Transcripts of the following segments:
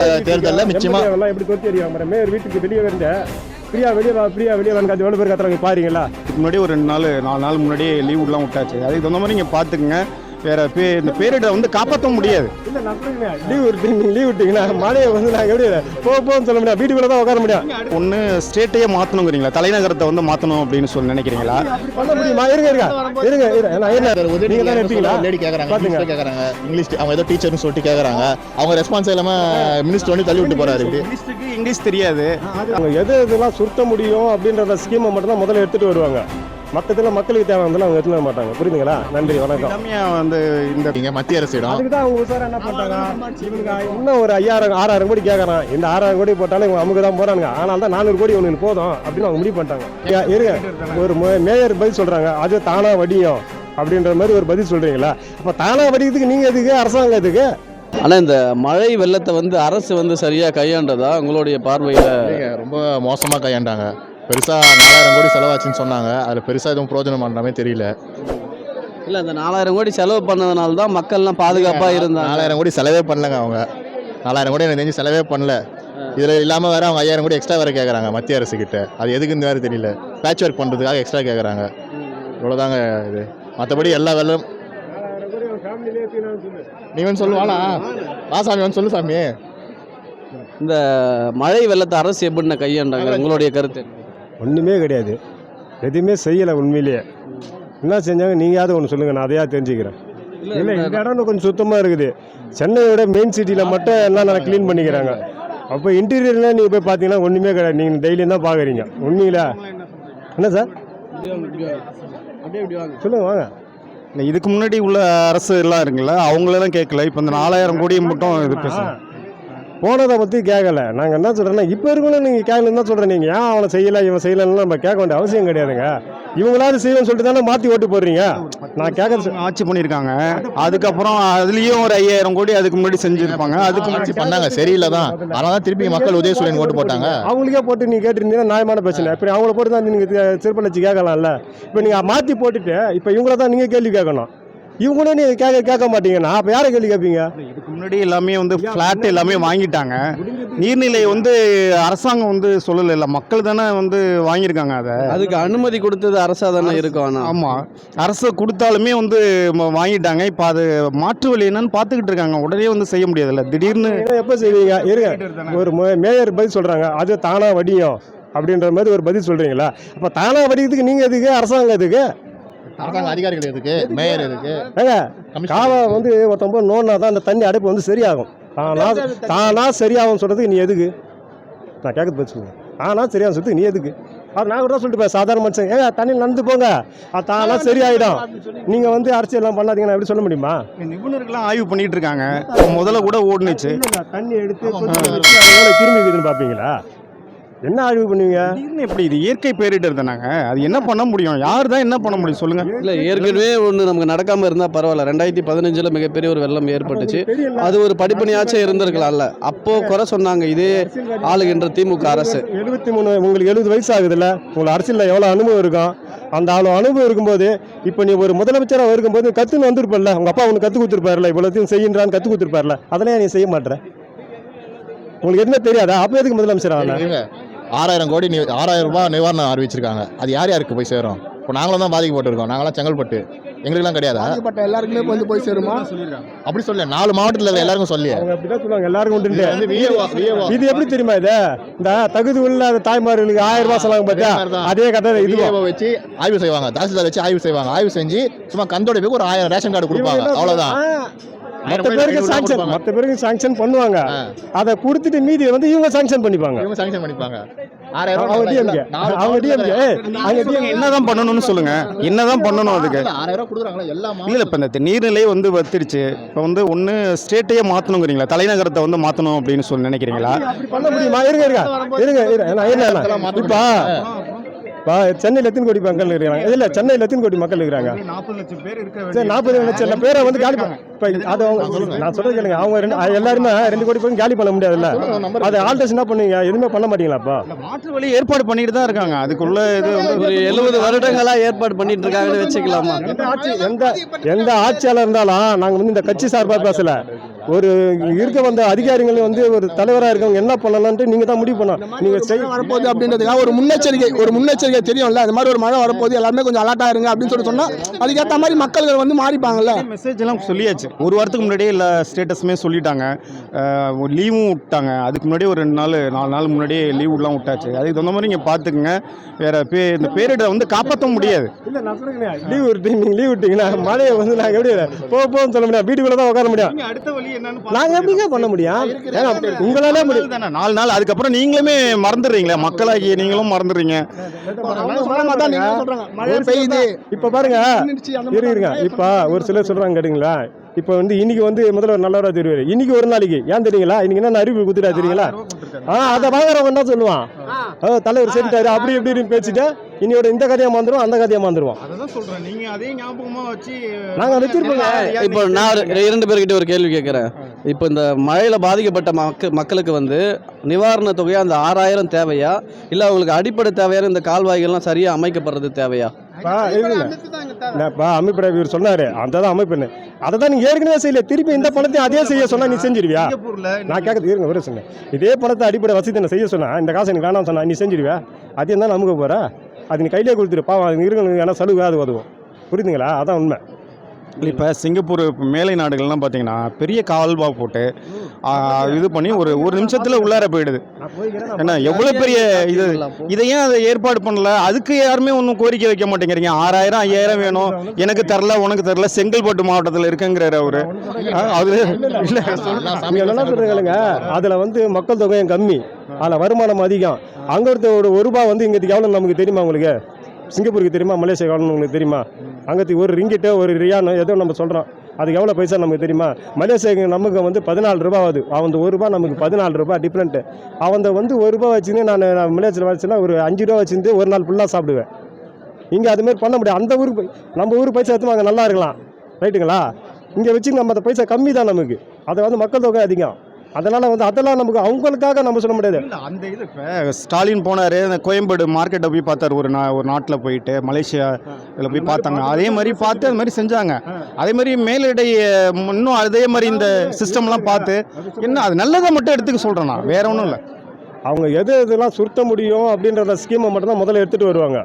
தேர்தல்ல நிச்சயமா எல்லாம் எப்படி தோத்தி மேடம்? மேயர் வீட்டுக்கு வெளியே இருந்த பிரியா வெளியே வா பிரியா வெளியே வந்து எவ்வளோ பேர் கத்துறாங்க பாருங்களா? முன்னாடி ஒரு ரெண்டு நாள் நாலு நாள் முன்னாடியே லீவ் விடலாம் விட்டாச்சு. அதுக்கு தகுந்த மாதிரி நீங்கள் பார்த்துக்குங்க வேற பே இந்த பேரிட வந்து காப்பாற்ற முடியாது. லீவ் விட்டீங்க நீங்கள் லீவ் விட்டீங்கன்னா மழையை வந்து நாங்கள் எப்படி போக போகன்னு சொல்ல முடியாது. வீட்டுக்குள்ளே தான் உட்கார முடியும். ஒன்று ஸ்டேட்டையே மாற்றணுங்கிறீங்களா தலைநகரத்தை வந்து மாற்றணும் அப்படின்னு சொல்லி நினைக்கிறீங்களா? பண்ண முடியுமா இருங்க. இருங்க இருங்க. இருங்க நான் என்ன நீங்க தானே எடுத்தீங்களா? லேடி கேக்குறாங்க பாத்துங்க. கேக்குறாங்க. இங்கிலீஷ் அவங்க ஏதோ டீச்சர்னு சொல்லிட்டு கேக்குறாங்க. அவங்க ரெஸ்பான்ஸ் இல்லாம மினிஸ்டர் வந்து தள்ளி விட்டு இங்கிலீஷுக்கு இங்கிலீஷ் தெரியாது. அவங்க எது எதெல்லாம் சுருட்ட முடியும் அப்படின்ற ஸ்கீமை மட்டும் தான் முதல்ல எடுத்துட்டு வருவாங்க. மற்றதுல மக்களுக்கு தேவையானதெல்லாம் அவங்க எடுத்துட்டு வர மாட்டாங்க. புரியுதுங்களா? நன்றி வணக்கம். எல்லாமே வந்து இந்த மத்திய அரசிடம். அதுக்கு தான் அவங்க சார் என்ன பண்றாங்க இவங்க இன்னும் ஒரு ஐயாயிரம் ஆறாயிரம் கோடி கேட்கறான் இந்த ஆறாயிரம் கோடி போட்டாலும் இவங்க அமுக்கு தான் போறாங்க ஆனால் தான் நானூறு கோடி உங்களுக்கு போதும் அப்படின்னு அவங்க முடிவு பண்ணிட்டாங்க. இருங்க. ஒரு மேயர் பதில் சொல்றாங்க. அது தானா வடியும் அப்படின்ற மாதிரி ஒரு பதில் சொல்றீங்களா? அப்ப தானா வடிக்கிறதுக்கு நீங்க எதுக்கு? அரசாங்கம் எதுக்கு? ஆனால் இந்த மழை வெள்ளத்தை வந்து அரசு வந்து சரியாக கையாண்டதா உங்களுடைய பார்வையில்? ரொம்ப மோசமா கையாண்டாங்க. பெருசா நாலாயிரம் கோடி செலவாச்சுன்னு சொன்னாங்க. அதுல பெருசா எதுவும் பிரயோஜனம் பண்றாமே தெரியல. இல்லை இந்த நாலாயிரம் கோடி செலவு பண்ணதுனால தான் மக்கள்லாம் பாதுகாப்பாக இருந்தாங்க. நாலாயிரம் கோடி செலவே பண்ணலங்க அவங்க. நாலாயிரம் கோடி எனக்கு தெரிஞ்சு செலவே பண்ணல. இதுல இல்லாம வேற அவங்க ஐயாயிரம் கோடி எக்ஸ்ட்ரா வேற கேக்குறாங்க மத்திய அரசு கிட்ட. அது எதுக்குன்னு வேற தெரியல. பேட்ச் ஒர்க் பண்றதுக்காக எக்ஸ்ட்ரா கேக்குறாங்க. இவ்வளவுதாங்க இது. மற்றபடி எல்லா வெள்ளம் நீ வந்து சொல்லுவானா வா சாமி வந்து சொல்லு சாமி. இந்த மழை வெள்ளத்தை அரசு எப்படின்னு கையாண்டாங்க? உங்களுடைய கருத்து ஒன்றுமே கிடையாது. எதுவுமே செய்யலை உண்மையிலேயே. என்ன செஞ்சாங்க? நீங்களாவது ஒன்று சொல்லுங்கள் நான் அதையா தெரிஞ்சுக்கிறேன். இல்லை இந்த இடம் கொஞ்சம் சுத்தமாக இருக்குது. சென்னையோட மெயின் சிட்டியில் மட்டும் எல்லாம் நல்லா க்ளீன் பண்ணிக்கிறாங்க. அப்போ இன்டீரியரில் நீங்கள் போய் பார்த்தீங்கன்னா ஒன்றுமே கிடையாது. நீங்கள் டெய்லியும் தான் பார்க்குறீங்க. உண்மையில. என்ன சார் சொல்லுங்கள் வாங்க. இல்லை இதுக்கு முன்னாடி உள்ள அரசு எல்லாம் இருக்குல்ல அவங்களெல்லாம் கேட்கல. இப்போ இந்த நாலாயிரம் கோடி மட்டும் இது பேசுங்க போனதை பற்றி கேட்கல நாங்கள் என்ன சொல்கிறோன்னா இப்போ இருக்கணும் நீங்கள் கேட்கலன்னு தான் சொல்கிறேன் நீங்கள் ஏன் அவனை செய்யலை இவன் செய்யலைன்னு நம்ம கேட்க வேண்டிய அவசியம் கிடையாதுங்க. இவங்களாவது செய்யணும்னு சொல்லிட்டு தானே மாற்றி ஓட்டு போடுறீங்க? நான் கேட்கறது ஆட்சி பண்ணியிருக்காங்க. அதுக்கப்புறம் அதுலேயும் ஒரு ஐயாயிரம் கோடி அதுக்கு முன்னாடி செஞ்சுருப்பாங்க. அதுக்கு ஆட்சி பண்ணாங்க. சரியில்லை தான். அதனால தான் திருப்பி மக்கள் உதயசூரியன் ஓட்டு போட்டாங்க. அவங்களுக்கே போட்டு நீ கேட்டிருந்தீங்கன்னா நியாயமான பிரச்சனை. இப்போ அவங்கள போட்டு தான் நீங்கள் சிறப்பளிச்சு கேட்கலாம்ல. இப்போ நீங்கள் மாற்றி போட்டுட்டு இப்போ இவங்கள தான் நீங்கள் கேள்வி கேட்கணும். இவங்களும் நீங்கள் கேட்க கேட்க மாட்டீங்கன்னா அப்போ யாரை கேள்வி கேட்பீங்க இதுக்கு முன்னாடி எல்லாமே வந்து ஃப்ளாட் எல்லாமே வாங்கிட்டாங்க. நீர்நிலை வந்து அரசாங்கம் வந்து சொல்லலை இல்லை மக்கள் தானே வந்து வாங்கியிருக்காங்க அதை. அதுக்கு அனுமதி கொடுத்தது அரசாக தானே இருக்கும் ஆனால் ஆமாம் அரசு கொடுத்தாலுமே வந்து வாங்கிட்டாங்க. இப்போ அது மாற்று வழி என்னன்னு பார்த்துக்கிட்டு இருக்காங்க. உடனே வந்து செய்ய முடியாதுல்ல. திடீர்னு எப்போ செய்வீங்க? இருங்க. ஒரு மேயர் பதில் சொல்கிறாங்க அது தானாக வடியும் அப்படின்ற மாதிரி ஒரு பதில் சொல்கிறீங்களா அப்போ தானாக வடிக்கிறதுக்கு நீங்கள் எதுக்கு? அரசாங்கம் எதுக்கு? அரசாங்க அதிகாரிகள் எதுக்கு? மேயர் கமிஷனர் காவா வந்து ஒருத்தன் போய் நோண்டினா தான் அந்த தண்ணி அடைப்பு வந்து சரியாகும். தானா தானா சரியாகும் சொல்கிறதுக்கு நீ எதுக்கு? நான் கேட்கறது சொல்லுங்க. தானா சரியாகும் சொல்றதுக்கு நீ எதுக்கு? அது நான் கூட தான் சொல்லிட்டு சாதாரண மனுஷன். ஏங்க தண்ணியில் நடந்து போங்க. அது தானா சரியாயிடும். நீங்கள் வந்து அரசியல்லாம் பண்ணாதீங்க நான் எப்படி சொல்ல முடியுமா? நிபுணர்கள்லாம் ஆய்வு பண்ணிட்டு இருக்காங்க. முதல்ல கூட ஓடுனுச்சு. தண்ணி எடுத்து கிருமி இருக்குதுன்னு பார்ப்பீங்களா என்ன ஆய்வு பண்ணுவீங்க? திடீர்னு எப்படி இது இயற்கை பேரிடர் தானாங்க. அது என்ன பண்ண முடியும்? யார் தான் என்ன பண்ண முடியும்? சொல்லுங்க. இல்லை ஏற்கனவே ஒன்று நமக்கு நடக்காமல் இருந்தால் பரவாயில்ல. ரெண்டாயிரத்தி பதினஞ்சில் மிகப்பெரிய ஒரு வெள்ளம் ஏற்பட்டுச்சு. அது ஒரு படிப்பணியாச்சும் இருந்திருக்கலாம்ல. அப்போ குறை சொன்னாங்க. இதே ஆளுகின்ற திமுக அரசு. எழுபத்தி மூணு உங்களுக்கு எழுபது வயசு ஆகுதுல்ல உங்களுக்கு அரசியலில் எவ்வளோ அனுபவம் இருக்கும்? அந்த அவ்வளோ அனுபவம் இருக்கும்போது இப்போ நீ ஒரு முதலமைச்சராக இருக்கும்போது கற்றுன்னு வந்திருப்பல்ல. உங்கள் அப்பா உனக்கு கற்றுக் கொடுத்துருப்பாருல இவ்வளோத்தையும் செய்யின்றான்னு கற்றுக் கொடுத்துருப்பாருல அதெல்லாம் நீ செய்ய மாட்டேற. உங்களுக்கு எதுவுமே தெரியாதா? அப்போ எதுக்கு முதலமைச்சர் ஆகல. ஆறாயிரம் கோடி நி- ஆறாயிரம் ரூபாய் நிவாரணம் அறிவிச்சிருக்காங்க. அது யார் யாருக்கு போய் சேரும்? இப்போ நாங்களும் தான் பாதிக்கப்பட்டிருக்கோம். நாங்களாம் செங்கல்பட்டு. எங்களுக்குலாம் கிடையாதா? பாதிக்கப்பட்ட எல்லாருக்குமே வந்து போய் சேருமா? அப்படி சொல்ல நாலு மாவட்டத்தில் எல்லாருக்கும் சொல்லி அப்படிதான் சொல்லுவாங்க. எல்லாருக்கும் உண்டு இது எப்படி தெரியுமா இது? இந்த தகுதி உள்ள தாய்மார்களுக்கு ஆயிரம் ரூபாய் சொல்லாங்க பார்த்தியா அதே கதை இது வச்சு ஆய்வு செய்வாங்க. தாசில்தார் வச்சு ஆய்வு செய்வாங்க. ஆய்வு செஞ்சு சும்மா கந்தோட போய் ஒரு ஆயிரம் ரேஷன் கார்டு கொடுப்பாங்க. அவ்வளவுதான். மற்ற பேருக்கு சாங்ஷன் மற்ற பேருக்கு சாங்ஷன் பண்ணுவாங்க. அதை கொடுத்துட்டு மீதி வந்து இவங்க சாங்ஷன் பண்ணிப்பாங்க. இவங்க சாங்ஷன் பண்ணிப்பாங்க. என்னதான் பண்ணணும்னு சொல்லுங்க. என்னதான் பண்ணணும் அதுக்கு? இல்ல, இப்போ இந்த நீர்நிலை வந்து வத்திருச்சு. இப்போ வந்து ஒன்று ஸ்டேட்டையே மாற்றணுங்கிறீங்களா தலைநகரத்தை வந்து மாற்றணும் அப்படின்னு சொல்லி நினைக்கிறீங்களா? அப்படி பண்ண முடியுமா? இருங்க இருங்க. இருங்க இப்போ சென்னையில் எத்தனை கோடி மக்கள் இருக்கிறாங்க? இல்லை சென்னையில் எத்தனை கோடி மக்கள் இருக்கிறாங்க? சரி நாற்பது லட்சம் பேரை வந்து காலி பண்ண இப்போ அது அவங்க நான் சொல்றது கேளுங்க. அவங்க ரெண்டு எல்லாருமே ரெண்டு கோடி பேரும் காலி பண்ண முடியாதுல்ல? அது ஆல்டேஷன் என்ன பண்ணுவீங்க? எதுவுமே பண்ண மாட்டீங்களா அப்போ மாற்று வழி ஏற்பாடு பண்ணிட்டு தான் இருக்காங்க. அதுக்குள்ள இது ஒரு எழுபது வருடங்களா ஏற்பாடு பண்ணிட்டு இருக்காங்கன்னு வச்சுக்கலாமா? எந்த எந்த ஆட்சியாளர் இருந்தாலும் நாங்கள் வந்து இந்த கட்சி சார்பாக பேசல. ஒரு இருக்க வந்த அதிகாரிகள் வந்து ஒரு தலைவராக இருக்கவங்க என்ன பண்ணலான்ட்டு நீங்கள் தான் முடிவு பண்ணலாம் நீங்கள் செய் மழை வரப்போகுது அப்படின்றதுக்காக ஒரு முன்னெச்சரிக்கை ஒரு முன்னெச்சரிக்கை தெரியும்ல? அது மாதிரி ஒரு மழை வரப்போகுது எல்லாருமே கொஞ்சம் அலர்ட் ஆயிருங்க அப்படின்னு சொல்லி சொன்னா அதுக்கேற்ற மாதிரி மக்கள்கள் வந்து மாறிப்பாங்கல்ல? மெசேஜ் எல்லாம் சொல்லியாச்சு. ஒரு வாரத்துக்கு முன்னாடியே எல்லா ஸ்டேட்டஸுமே சொல்லிட்டாங்க. லீவும் விட்டாங்க. அதுக்கு முன்னாடி ஒரு ரெண்டு நாள் நாலு நாள் முன்னாடியே லீவ்லாம் விட்டாச்சு. அதுக்கு தகுந்த மாதிரி நீங்கள் பார்த்துக்குங்க வேற பே இந்த பேரிடரை வந்து காப்பாற்ற முடியாது. இல்லை நான் சொல்லுங்க லீவ் விட்டு நீங்கள் லீவ் விட்டீங்கன்னா மழையை வந்து நாங்கள் எப்படி போ போன்னு சொல்ல முடியாது. வீட்டுக்குள்ளே தான் உட்கார முடியும். அடுத்த வழி நாங்கள் எப்படிங்க பண்ண முடியும்? ஏன்னா உங்களாலே முடியும். தானே. நாலு நாள் அதுக்கப்புறம் நீங்களுமே மறந்துடுறீங்களே? மக்களாகிய நீங்களும் மறந்துடுறீங்க. நீங்க சொல்றாங்க. மழை பெய்யுது. இப்போ பாருங்க. இருங்க இப்போ ஒரு சிலர் சொல்கிறாங்க கேட்டுங்களா? இப்போ வந்து இன்னைக்கு வந்து முதல்வர் நல்லவராக தெரிவார். இன்னைக்கு ஒரு நாளைக்கு. ஏன் தெரியுங்களா? இன்னைக்கு என்ன அறிவு குத்துட்டா தெரியுங்களா? ஆ அதை வாங்குறவங்க என்ன சொல்லுவான். தலைவர் சரிட்டாரு அப்படி இப்படி இப்படின்னு பேசிட்டு இன்னையோட இந்த கதையை மாந்துருவோம் அந்த கதையை மாந்துருவோம். அதான் சொல்றேன். நீங்க அதே ஞாபகமா வச்சு நாங்கள் வச்சிருப்போங்க இப்போ நான் இரண்டு பேர்கிட்ட ஒரு கேள்வி கேட்குறேன் இப்போ இந்த மழையில் பாதிக்கப்பட்ட மக்க மக்களுக்கு வந்து நிவாரண தொகையா அந்த ஆறாயிரம் தேவையா? இல்லை அவங்களுக்கு அடிப்படை தேவையான இந்த கால்வாய்கள்லாம் சரியாக அமைக்கப்படுறது தேவையா? பா இல்லைங்க பா அமைப்பு இவர் சொன்னாரு. அந்த தான் அமைப்புன்னு. அதை தான் நீங்க ஏற்கனவே செய்யல. திருப்பி இந்த பணத்தையும் அதே செய்ய சொன்னா நீ செஞ்சிருவியா? நான் கேட்கறது இருங்க ஒரு சொன்னேன் இதே பணத்தை அடிப்படை வசதி நான் செய்ய சொன்னா? இந்த காசை நீ வேணாம் சொன்னா நீ செஞ்சிருவியா? அதையும் தான் நமக்கு போற அது நீ கையிலே கொடுத்துரு பாவம் அது இருங்க ஏன்னா சலுகை அது உதவும் புரியுதுங்களா? அதான் உண்மை. இப்போ சிங்கப்பூர் மேலை நாடுகள்லாம் பார்த்தீங்கன்னா பெரிய கால்வா போட்டு இது பண்ணி ஒரு ஒரு நிமிஷத்தில் உள்ளார போயிடுது. ஏன்னா எவ்வளோ பெரிய இது இதை ஏன் அதை ஏற்பாடு பண்ணல? அதுக்கு யாருமே ஒன்றும் கோரிக்கை வைக்க மாட்டேங்கிறீங்க. ஆறாயிரம் ஐயாயிரம் வேணும். எனக்கு தரல உனக்கு தரல செங்கல்பட்டு மாவட்டத்தில் இருக்குங்கிறாரு அவரு. அது இல்லை என்ன சொல்றீங்க அதுல வந்து மக்கள் தொகையும் கம்மி. அதுல வருமானம் அதிகம். அங்கே ஒருத்த ஒரு ரூபா வந்து இங்கே எவ்வளோ நமக்கு தெரியுமா உங்களுக்கு? சிங்கப்பூருக்கு தெரியுமா? மலேசியா எவ்வளோன்னு உங்களுக்கு தெரியுமா? அங்கத்துக்கு ஒரு ரிங்கிட்டு ஒரு ரியானோ ஏதோ நம்ம சொல்கிறோம் அதுக்கு எவ்வளோ பைசா நமக்கு தெரியுமா? மலேசியாவுக்கு நமக்கு வந்து பதினாலு ரூபா ஆகுது. அவன் ஒரு ரூபா நமக்கு பதினாலு ரூபா டிஃப்ரெண்ட்டு அவன் வந்து ஒரு ரூபா வச்சுன்னு நான் நான் மலேசியாவில் வச்சுன்னா ஒரு அஞ்சு ரூபா வச்சுருந்து ஒரு நாள் ஃபுல்லாக சாப்பிடுவேன். இங்கே அதுமாரி பண்ண முடியாது. அந்த ஊருக்கு நம்ம ஊர் பைசா எடுத்து அங்கே நல்லா இருக்கலாம். ரைட்டுங்களா? இங்கே வச்சு நம்ம அந்த பைசா கம்மி தான் நமக்கு. அதை வந்து மக்கள் தொகை அதிகம். அதனால் வந்து அதெல்லாம் நமக்கு அவங்களுக்காக நம்ம சொல்ல முடியாது. இல்ல, அந்த இது இப்போ ஸ்டாலின் போனார் அந்த கோயம்பேடு மார்க்கெட்டை போய் பார்த்தாரு ஒரு நா ஒரு நாட்டில் போயிட்டு மலேசியா இதில் போய் பார்த்தாங்க. அதே மாதிரி பார்த்து அது மாதிரி செஞ்சாங்க. அதே மாதிரி மேலிடை இன்னும் அதே மாதிரி இந்த சிஸ்டம்லாம் பார்த்து என்ன அது நல்லதை மட்டும் எடுத்துக்க சொல்கிறேன் நான். வேற ஒன்றும் இல்லை. அவங்க எது எதெல்லாம் சுருட்ட முடியும் அப்படின்ற ஸ்கீமை மட்டும் தான் முதல்ல எடுத்துகிட்டு வருவாங்க.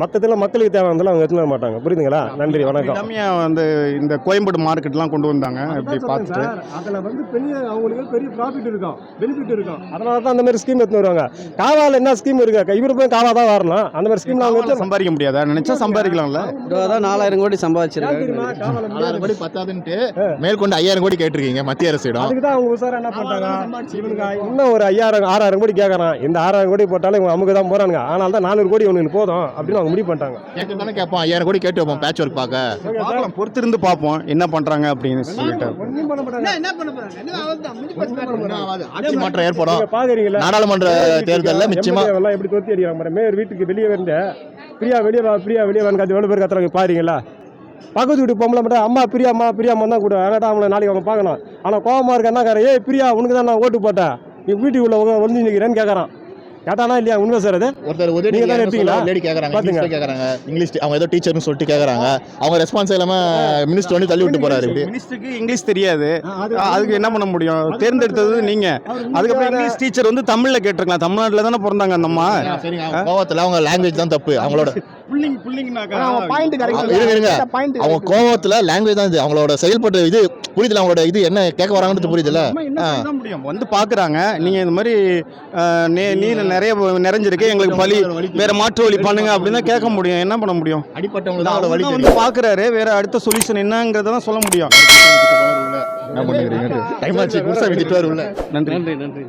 மற்றதெல்லாம் மக்களுக்கு தேவையானதெல்லாம் அவங்க எடுத்துட்டு வர மாட்டாங்க. புரியுதுங்களா? நன்றி வணக்கம். எல்லாமே வந்து இந்த கோயம்பேடு மார்க்கெட்லாம் கொண்டு வந்தாங்க. இப்படி பார்த்துட்டு. அதில் வந்து பெரிய அவங்களுக்கு பெரிய ப்ராஃபிட் இருக்கும். பெனிஃபிட் இருக்கும். அதனால தான் அந்த மாதிரி ஸ்கீம் எடுத்து வருவாங்க. காவால என்ன ஸ்கீம் இருக்கு? இவரு போய் காவா தான் வரணும். அந்த மாதிரி ஸ்கீம் அவங்க எடுத்து சம்பாதிக்க முடியாதா? நினைச்சா சம்பாதிக்கலாம்ல? தான் நாலாயிரம் கோடி சம்பாதிச்சிருக்காங்க கோடி பத்தாதுன்ட்டு மேற்கொண்டு ஐயாயிரம் கோடி கேட்டிருக்கீங்க மத்திய அரசிடம். அதுக்கு தான் அவங்க உசாரா என்ன இவனுக்கு இன்னும் ஒரு ஐயாயிரம் ஆறாயிரம் கோடி கேட்கறான் இந்த ஆறாயிரம் கோடி போட்டாலும் இவங்க அமுக்கு தான் போறானுங்க. ஆனால் தான் நானூறு கோடி இவனுக்கு போதும் அப்படின்னு அவங்க முடிவு பண்ணிட்டாங்க. தானே கேட்போம். ஐயாயிரம் கோடி கேட்டு வைப்போம். பேட்ச் ஒர்க் பார்க்க பார்க்கலாம். பொறுத்திருந்து பார்ப்போம். என்ன பண்ணுறாங்க அப்படின்னு சொல்லிட்டு. ஆட்சி மாற்றம் ஏற்படும். நாடாளுமன்ற தேர்தலில் நிச்சயமா MLA எல்லாம் எப்படி தொத்தி அடிக்கிறாங்க மேயர் வீட்டுக்கு வெளியே வந்து பிரியா வெளியே வா பிரியா வெளியே கத்து எவ்வளோ பேர் கத்துறாங்க பாருங்களா? பக்கத்து வீட்டு பொம்பளை மட்டும் அம்மா பிரியாம்மா பிரியாம்மா தான் கூட ஆனாட்டா அவங்கள நாளைக்கு அவங்க பார்க்கணும். ஆனால் கோவமா இருக்க என்ன ஏய் பிரியா உனக்கு தான் நான் ஓட்டு போட்டேன். நீ வீட்டுக்குள்ள ஒளிஞ்சு நிற்கிறேன்னு கேட்குறான் கேட்டானா இல்லையா? உண்மை சார் அது ஒருத்தர் உதவி நீங்க தானே எடுத்தீங்களா? லேடி கேக்குறாங்க பாத்துங்க. கேக்குறாங்க இங்கிலீஷ் அவங்க ஏதோ டீச்சர்னு சொல்லிட்டு கேக்குறாங்க அவங்க ரெஸ்பான்ஸ் இல்லாம மினிஸ்டர் வந்து தள்ளி விட்டு போறாரு இப்படி. மினிஸ்டருக்கு இங்கிலீஷ் தெரியாது. அதுக்கு என்ன பண்ண முடியும்? தேர்ந்தெடுத்தது நீங்க. அதுக்கப்புறம் இங்கிலீஷ் டீச்சர் வந்து தமிழ்ல கேட்டிருக்கலாம். தமிழ்நாட்டில் தானே பிறந்தாங்க அந்த அம்மா. கோவத்துல அவங்க லாங்குவேஜ் தான் தப்பு. அவங்களோட அவங்க. கோவத்துல லாங்குவேஜ் தான் இது. அவங்களோட செயல்பட்டு இது புரியுதுல அவங்களோட இது என்ன கேட்க வராங்கன்னு புரியுதுல. நம்ம என்ன செய்ய தான் முடியும்? வந்து பாக்குறாங்க. நீங்க இந்த மாதிரி அஹ், நீ- நீர் நிறைய நிறைஞ்சிருக்கு. எங்களுக்கு பலி வேற மாற்று வழி பண்ணுங்க அப்படின்னு தான் கேட்க முடியும். என்ன பண்ண முடியும்? அடிப்பட்டவங்களுக்கு தான் வழி வந்து பாக்குறாரு. வேற அடுத்த சொல்யூஷன் என்னங்கிறத தான் சொல்ல முடியும். என்ன பண்ணுறீங்க டைம் ஆச்சு குருசாமி திட்டுவார் உள்ள. நன்றி நன்றி நன்றி.